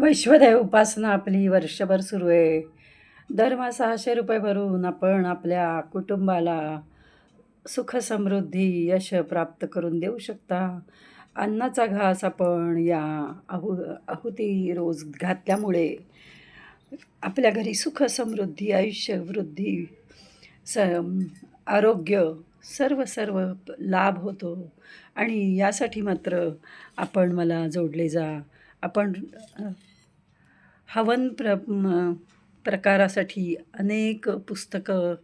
वैश्वदेव उपासना आपली वर्षभर सुरू आहे. दरमहा सहाशे रुपये भरून आपण आपल्या कुटुंबाला सुख समृद्धी यश प्राप्त करून देऊ शकता. अन्नाचा घास आपण या आहु आहुती रोज घातल्यामुळे आपल्या घरी सुख समृद्धी आयुष्य वृद्धी स आरोग्य सर्व सर्व लाभ होतो. आणि यासाठी मात्र आपण मला जोडले जा. आपण हवन प्र प्रकारासाठी अनेक पुस्तकं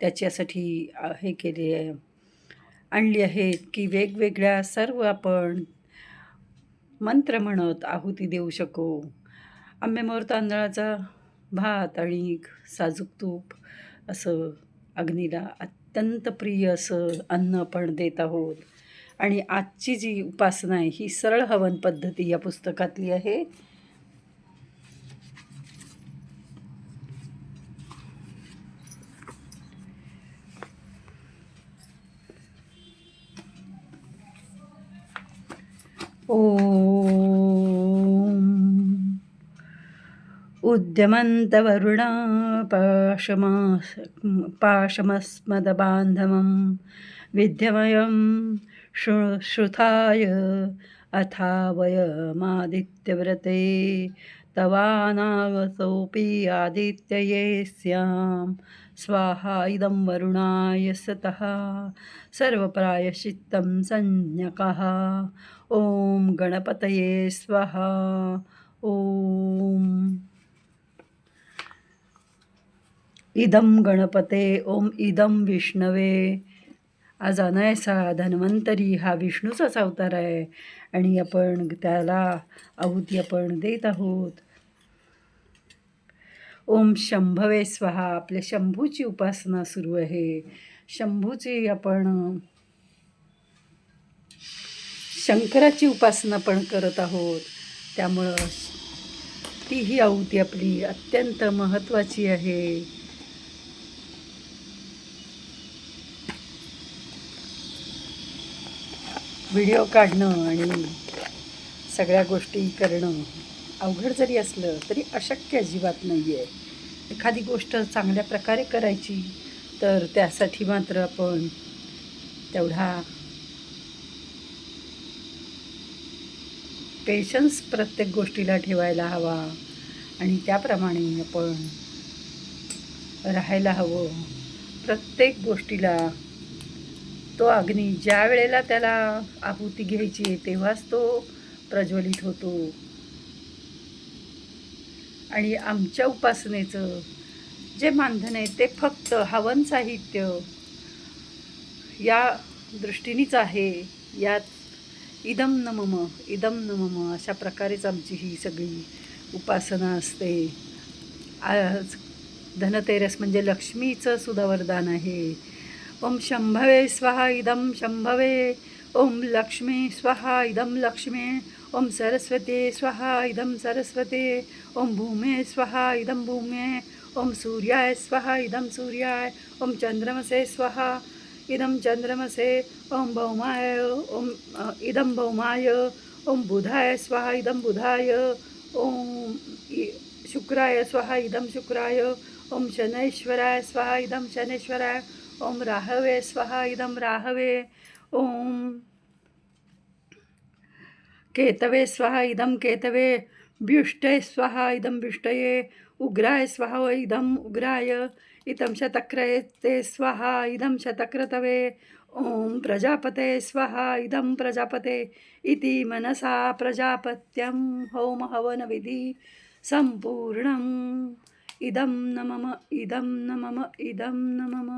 त्याच्यासाठी हे केली आहे. आणली आहेत की वेगवेगळ्या सर्व आपण मंत्र म्हणत आहुती देऊ शकू. आंबेमोर तांदळाचा भात आणि साजूक तूप असं अग्नीला अत्यंत प्रिय असं अन्न आपण देत आहोत. आणि आजची जी उपासना आहे ही सरळ हवन पद्धती या पुस्तकातली आहे. ॐ उद्यमन्तवरुणा पाशमा पाशमस्मदबान्धवं विद्यमयं श्रु श्रुताय अथावयमादित्यव्रते तवानागतोऽपि आदित्यये स्यां स्वाहा इदं वरुणाय सतः। सर्वप्रायश्चित्तं संज्ञकः। ॐ गणपतये स्वाहा। ॐ। इदं गणपते ॐ इदं विष्णवे। आज अनायसा धन्वंतरी हा विष्णूचाच अवतार आहे. आणि आपण त्याला आहुती आपण देत आहोत. ओम शंभवे स्वाहा. आपल्या शंभूची उपासना सुरू आहे. शंभूची आपण शंकराची उपासना पण करत आहोत. त्यामुळं तीही आहुती आपली अत्यंत महत्त्वाची आहे. व्हिडिओ काढणं आणि सगळ्या गोष्टी करणं अवघड जरी असलं तरी अशक्य अजिबात नाही आहे एखादी गोष्ट चांगल्या प्रकारे करायची तर त्यासाठी मात्र आपण तेवढा पेशन्स प्रत्येक गोष्टीला ठेवायला हवा आणि त्याप्रमाणे आपण राहायला हवं. प्रत्येक गोष्टीला तो अग्नी ज्या वेळेला त्याला आहुती घ्यायची आहे तेव्हाच तो प्रज्वलित होतो. आणि आमच्या उपासनेचं जे मानधन आहे ते फक्त हवन साहित्य या दृष्टीनेच आहे. यात इदम नमम इदम नमम अशा प्रकारेच आमची ही सगळी उपासना असते. आज धनतेरस म्हणजे लक्ष्मीचं सुद्धा वरदान आहे. ओम शंभवे स्वाहा इदं शंभवे ओम लक्ष्मी स्वाहा इदं लक्ष्मी ओम सरस्वते स्वाहा इदं सरस्वते ओम भूमे स्वाहा इदं भूमे ओम सूर्याय स्वाहा इदं सूर्याय ओम चंद्रमसे स्वाहा इदं चंद्रमसे ओम भौमाय ओम इदम इदं भौमाय ओम बुधाय स्वाहा इदं बुधाय ओम शुक्राय स्वाहा इदं शुक्राय ओम शनैश्वराय स्वाहा इदं शनैश्वराय ओम राहवे स्वाहा इदं राहवे ओम केतवे स्वाहा इदं केतवे व्युष्टे स्वाहा इदं व्युष्टये उग्राय स्वाहा इदम उग्राय इदं शतक्रये ते स्वाहा इदं शतक्रतवे ॐ प्रजापते स्वाहा इदं प्रजापते इति मनसा प्रजापत्यं होम हवनविधि सम्पूर्णम्। इदं न मम इदं न मम इदं न मम